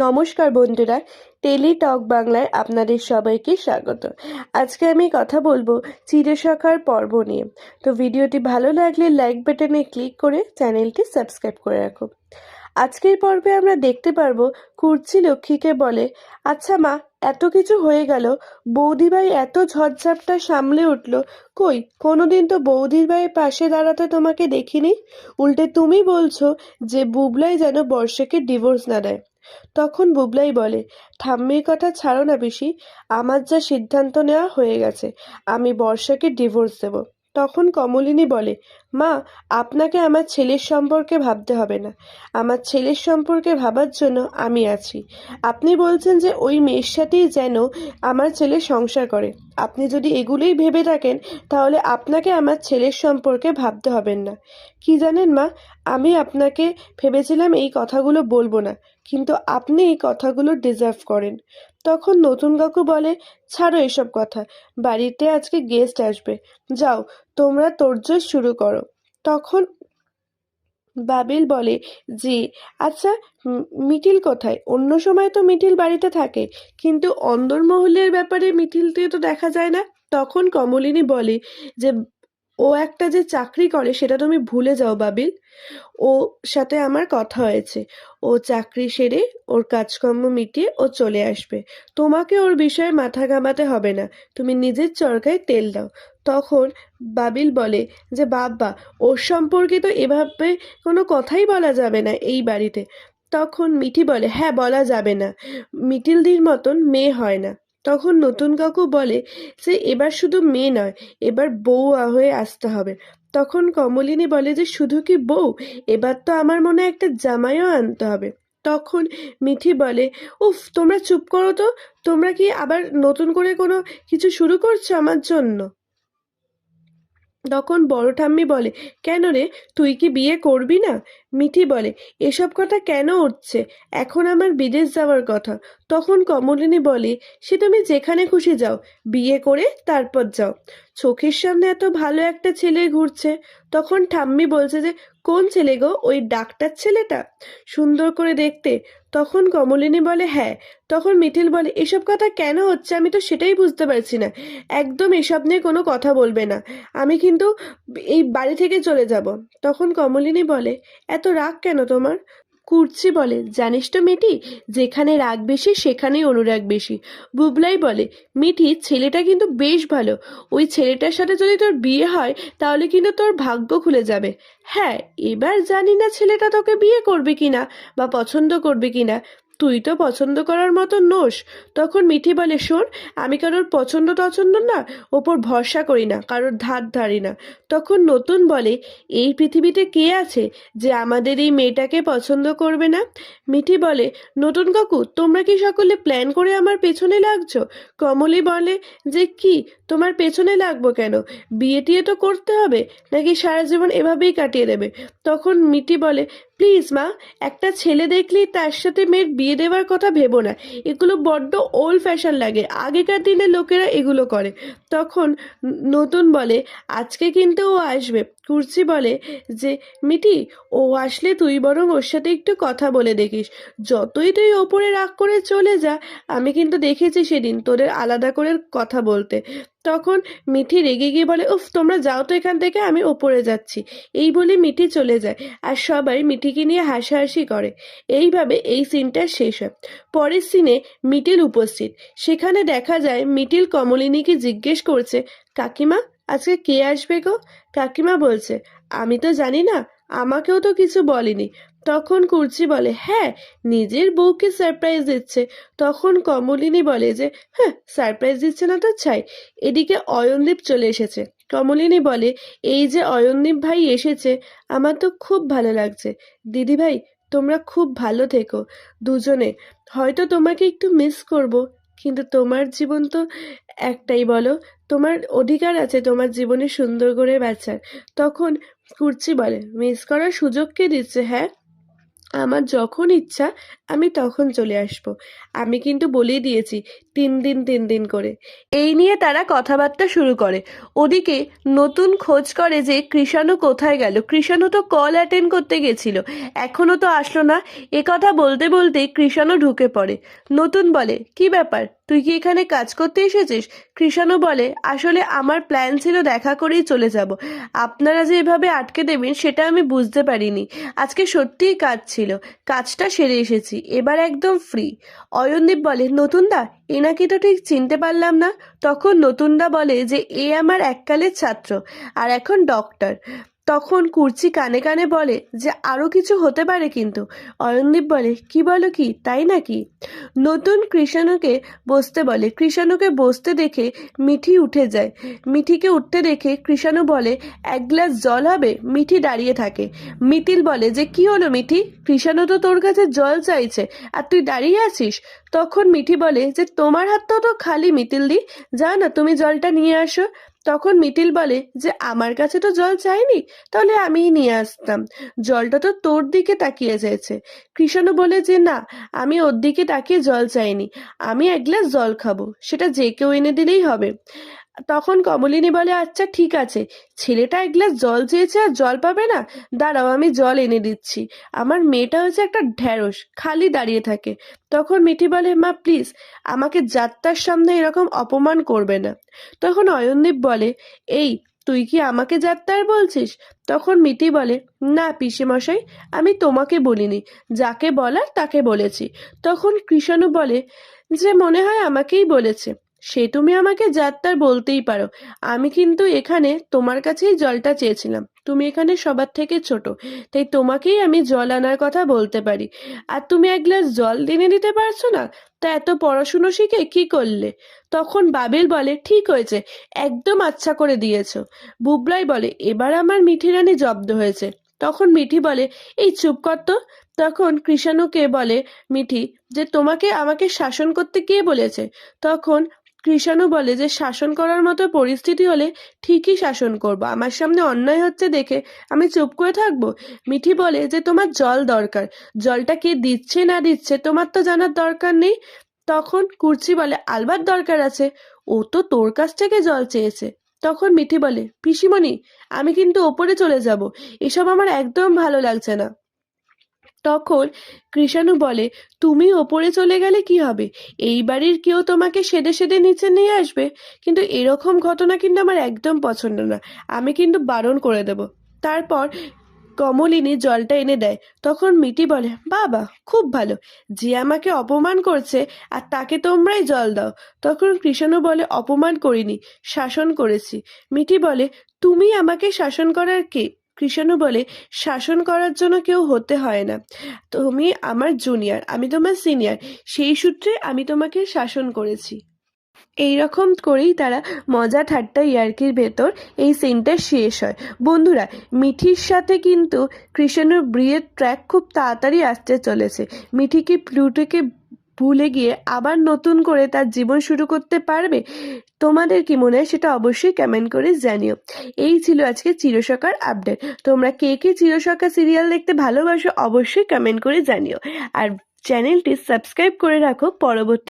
নমস্কার বন্ধুরা টেলি টক বাংলায় আপনাদের সবাইকে স্বাগত। আজকে আমি কথা বলব চিরসখার পর্ব নিয়ে। তো ভিডিওটি ভালো লাগলে লাইক বাটনে ক্লিক করে চ্যানেলটি সাবস্ক্রাইব করে রাখো। আজকের পর্বে আমরা দেখতে পারব কুর্চি লক্ষ্মীকে বলে আচ্ছা মা, এত কিছু হয়ে গেল বৌদি ভাই এত ঝড়ঝাপটা সামলে উঠল, কই? কোনোদিন তো বৌদির ভাইয়ের পাশে দাঁড়াতে তোমাকে দেখিনি? উল্টে তুমি বলছো যে বুবলাই যেন বর্ষাকে ডিভোর্স না দেয়। তখন বুবলাই বলে, ঠাম্মির কথা ছাড়ো না পিসি, আমার যা সিদ্ধান্ত নেওয়া হয়ে গেছে, আমি বর্ষাকে ডিভোর্স দেব। তখন কমলিনী বলে, মা, আপনাকে আমার ছেলের সম্পর্কে ভাবতে হবে না। আমার ছেলের সম্পর্কে ভাবার জন্য আমি আছি। আপনি বলছেন যে ওই মেয়ের সাথেই যেন আমার ছেলে সংসার করে। আপনি যদি এগুলোই ভেবে থাকেন, তাহলে আপনাকে আমার ছেলের সম্পর্কে ভাবতে হবেন না। কি জানেন মা, আমি আপনাকে ভেবেছিলাম এই কথাগুলো বলব না, কিন্তু আপনি এই কথাগুলো ডিজার্ভ করেন। তখন নতুন কাকু বলে, ছাড়ো এসব কথা, বাড়িতে আজকে গেস্ট আসবে। যাও, তোমরা তোড়জোড় শুরু করো। তখন বাবিল বলে, জি আচ্ছা মিঠিল কোথায়? অন্য সময় তো মিঠিল বাড়িতে থাকে, কিন্তু অন্দরমহলের ব্যাপারে মিঠিলকে তো দেখা যায় না? তখন কমলিনী বলে, যে, ও একটা যে চাকরি করে, সেটা তুমি ভুলে যাও বাবিল। ও সাথে আমার কথা হয়েছে। ও চাকরি সেরে ওর কাজকর্ম মিটিয়ে ও চলে আসবে। তোমাকে ওর বিষয়ে মাথা ঘামাতে হবে না। তুমি নিজের চরকায় তেল দাও। তখন বাবিল বলে যে বাবা ওর সম্পর্কে তো এভাবে কোনো কথাই বলা যাবে না এই বাড়িতে। তখন মিঠি বলে হ্যাঁ বলা যাবে না। মিটিলদির মতন মেয়ে হয় না। তখন নতুন কাকু বলে যে, এবার শুধু মেয়ে নয়, এবার বউ হয়ে আসতে হবে। তখন কমলিনী বলে যে, শুধু কি বউ? এবার তো আমার মনে একটা জামাইও আনতে হবে। তখন মিঠি বলে, উফ, তোমরা চুপ করো তো। তোমরা কি আবার নতুন করে কোনো কিছু শুরু করছ আমার জন্য? তখন বড় ঠাম্মি বলে, কেন রে, তুই কি বিয়ে করবি না? মিঠি বলে, এসব কথা কেন উঠছে? এখন আমার বিদেশ যাওয়ার কথা। তখন কমলিনী বলে, সে তুমি যেখানে খুশি যাও, বিয়ে করে তারপর যাও। চোখের সামনে এত ভালো একটা ছেলে ঘুরছে। তখন ঠাম্মি বলছে যে, কোন ছেলে গো? ওই ডাক্তার ছেলেটা? সুন্দর করে দেখতে তখন কমলিনী বলে হ্যাঁ। তখন মিথিল বলে, এসব কথা কেন হচ্ছে? আমি তো সেটাই বুঝতে পারছি না। একদম এসব নিয়ে কোনো কথা বলবে না। আমি কিন্তু এই বাড়ি থেকে চলে যাব। তখন কমলিনী বলে, এত রাগ কেন তোমার? কুর্চি বলে, জানিস তো মেটি যেখানে রাগ বেশি, সেখানেই অনুরাগ বেশি। বুবলাই বলে, মিঠি, ছেলেটা কিন্তু বেশ ভালো। ওই ছেলেটার সাথে যদি তোর বিয়ে হয়, তাহলে কিন্তু তোর ভাগ্য খুলে যাবে। হ্যাঁ এবার জানি না ছেলেটা তোকে বিয়ে করবে কিনা বা পছন্দ করবে কিনা। তুই তো পছন্দ করার মতো নোস। তখন মিঠি বলে, শোন, আমি কারোর পছন্দ টছন্দ না, ওপর ভরসা করি না, কারোর ধার ধারি না। তখন নতুন বলে, এই পৃথিবীতে কে আছে যে আমাদের এই মেয়েটাকে পছন্দ করবে না? মিঠি বলে, নতুন কাকু, তোমরা কি সকলে প্ল্যান করে আমার পেছনে লাগছো? কমলি বলে, যে কি? তোমার পেছনে লাগবো কেন? বিয়ে টিয়ে তো করতে হবে, নাকি সারা জীবন এভাবেই কাটিয়ে দেবে? তখন মিটি বলে, প্লিজ মা, একটা ছেলে দেখলেই তার সাথে মেয়ের বিয়ে দেওয়ার কথা ভেবো না। এগুলো বড্ড ওল্ড ফ্যাশন লাগে। আগেকার দিনে লোকেরা এগুলো করে। তখন নতুন বলে, আজকে কিন্তু ও আসবে। কুর্চি বলে যে, মিটি, ও আসলে তুই বরং ওর সাথে একটু কথা বলে দেখিস। যতই তুই ওপরে রাগ করে চলে যা, আমি কিন্তু দেখেছি সেদিন তোদের আলাদা করে কথা বলতে। তখন মিঠি রেগে গিয়ে বলে, উফ, তোমরা যাও তো এখান থেকে, আমি ওপরে যাচ্ছি। এই বলে মিঠি চলে যায় আর সবাই মিঠিকে নিয়ে হাসাহাসি করে। এইভাবে এই সিনটা শেষ হয়। পরের সিনে মিটিল উপস্থিত। সেখানে দেখা যায় মিটিল কমলিনীকে জিজ্ঞেস করছে, কাকিমা আজকে কে আসবে গো? কাকিমা বলছে, আমি তো জানি না, আমাকেও তো কিছু বলেনি। তখন কুর্চি বলে হ্যাঁ নিজের বউকে সারপ্রাইজ দিচ্ছে। তখন কমলিনী বলে যে হ্যাঁ সারপ্রাইজ দিচ্ছে না তো, ছাই। এদিকে অয়নদীপ চলে এসেছে। কমলিনী বলে, এই যে অয়নদীপ ভাই এসেছে, আমার তো খুব ভালো লাগছে। দিদি ভাই, তোমরা খুব ভালো থেকো, দুজনে। হয়তো তোমাকে একটু মিস করব, কিন্তু তোমার জীবন তো একটাই বলো তোমার অধিকার আছে, তোমার জীবনে সুন্দর করে বাঁচার। তখন কুর্চি বলে, মিস করার সুযোগ কে দিচ্ছে হ্যাঁ? আমার যখন ইচ্ছা, আমি তখন চলে আসব। আমি কিন্তু বলেই দিয়েছি, তিন দিন তিন দিন করে। এই নিয়ে তারা কথাবার্তা শুরু করে। ওদিকে নতুন খোঁজ করে যে কৃষাণু কোথায় গেল। কৃষাণু তো কল অ্যাটেন্ড করতে গেছিল। এখনও তো আসলো না। এ কথা বলতে বলতে কৃষাণু ঢুকে পড়ে। নতুন বলে, কি ব্যাপার? তুই কি এখানে কাজ করতে এসেছিস? কৃষাণু বলে, আসলে আমার প্ল্যান ছিল দেখা করেই চলে যাব। আপনারা যে এভাবে আটকে দেবেন, সেটা আমি বুঝতে পারিনি। আজকে সত্যিই কাজ ছিল। কাজটা সেরে এসেছি। এবার একদম ফ্রি অয়নদীপ বলে, নতুনদা এনাকে তো ঠিক চিনতে পারলাম না? তখন নতুনদা বলে যে, এ আমার এককালের ছাত্র, আর এখন ডক্টর তখন কুর্চি কানে কানে বলে যে আরও কিছু হতে পারে কিন্তু। অয়নদীপ বলে, কি বলো কি? তাই নাকি? নতুন কৃষাণুকে বসতে বলে কৃষাণুকে বসতে দেখে মিঠি উঠে যায়। মিঠিকে উঠতে দেখে কৃষাণু বলে, এক গ্লাস জল হবে? মিঠি দাঁড়িয়ে থাকে। মিতিল বলে, যে কি হলো মিঠি? কৃষাণু তো তোর কাছে জল চাইছে, আর তুই দাঁড়িয়ে আছিস? তখন মিঠি বলে, যে তোমার হাতটাও তো খালি মিতিল দি। যা না, তুমি জলটা নিয়ে আসো। তখন মিটিল বলে যে, আমার কাছে তো জল চাইনি, তাহলে আমিই নিয়ে আসতাম। জলটা তো তোর দিকে তাকিয়ে যাচ্ছে কৃষাণু বলে যে, না, আমি ওর দিকে তাকিয়ে জল চাইনি। আমি এক গ্লাস জল খাব। সেটা যে কেউ এনে দিলেই হবে। তখন কমলিনী বলে আচ্ছা ঠিক আছে। ছেলেটা এক গ্লাস জল চেয়েছে আর জল পাবে না? দাঁড়াও, আমি জল এনে দিচ্ছি। আমার মেয়েটা হচ্ছে একটা ঢ্যাঁড়স, খালি দাঁড়িয়ে থাকে। তখন মিঠি বলে, মা প্লিজ আমাকে যাত্রার সামনে এরকম অপমান করবে না। তখন অয়নদীপ বলে, এই, তুই কি আমাকে যাত্রার বলছিস? তখন মিটি বলে, না, পিসেমশাই, আমি তোমাকে বলিনি। যাকে বলার তাকে বলেছি। তখন কৃষাণু বলে, যে মনে হয় আমাকেই বলেছে। সে তুমি আমাকে যাত্রার বলতেই পারো। আমি কিন্তু এখানে তোমার কাছেই জলটা চেয়েছিলাম। তুমি এখানে সবার থেকে ছোট, তাই তোমাকেই আমি জল আনার কথা বলতে পারি। আর তুমি এক গ্লাস জল এনে দিতে পারছ না? তা এত পড়াশুনো শিখে কি করলে? তখন বাবিল বলে, ঠিক হয়েছে, একদম আচ্ছা করে দিয়েছ। বুবলাই বলে, এবার আমার মিঠি রানী জব্দ হয়েছে। তখন মিঠি বলে, এই চুপ কর তো। তখন কৃষাণুকে বলে, মিঠি, যে তোমাকে আমাকে শাসন করতে কে বলেছে? তখন কৃষাণু বলে যে, শাসন করার মতো পরিস্থিতি হলে ঠিকই শাসন করব। আমার সামনে অন্যায় হচ্ছে দেখে আমি চুপ করে থাকব? মিঠি বলে যে, তোমার জল দরকার। জলটা কে দিচ্ছে না দিচ্ছে তোমার তো জানার দরকার নেই। তখন কুর্চি বলে, আলবার দরকার আছে। ও তো তোর কাছ থেকে জল চেয়েছে। তখন মিঠি বলে, পিসিমণি, আমি কিন্তু ওপরে চলে যাব। এসব আমার একদম ভালো লাগছে না। তখন কৃষাণু বলে, তুমি ওপরে চলে গেলে কি হবে? এই বাড়ির কেউ তোমাকে সেদে সেদে নিচে নিয়ে আসবে। কিন্তু এরকম ঘটনা কিন্তু আমার একদম পছন্দ না। আমি কিন্তু বারণ করে দেব। তারপর কমলিনী জলটা এনে দেয়। তখন মিটি বলে, বাবা, খুব ভালো। যে আমাকে অপমান করছে আর তাকে তোমরাই জল দাও। তখন কৃষাণু বলে, অপমান করিনি, শাসন করেছি। মিটি বলে, তুমি আমাকে শাসন করার কে কৃষাণু বলে, শাসন করার জন্য কেউ হতে হয় না। তুমি আমার জুনিয়র আমি তোমার সিনিয়র সেই সূত্রে আমি তোমাকে শাসন করেছি। এই রকম করেই তারা মজা ঠাট্টা ইয়ার্কির ভেতর এই সিনটা শেষ হয়। বন্ধুরা, মিঠির সাথে কিন্তু কৃষ্ণের বিয়ের ট্র্যাক খুব তাড়াতাড়ি আসতে চলেছে। মিঠি কি প্লুটোকে ভুলে গিয়ে আবার নতুন করে তার জীবন শুরু করতে পারবে? তোমাদের কি মনে হয় সেটা অবশ্যই কমেন্ট করে জানিও। এই ছিল আজকে চিরসকার আপডেট তোমরা কে কে চিরসকার সিরিয়াল দেখতে ভালোবাসো অবশ্যই কমেন্ট করে জানিও। আর চ্যানেলটি সাবস্ক্রাইব করে রাখো। পরবর্তী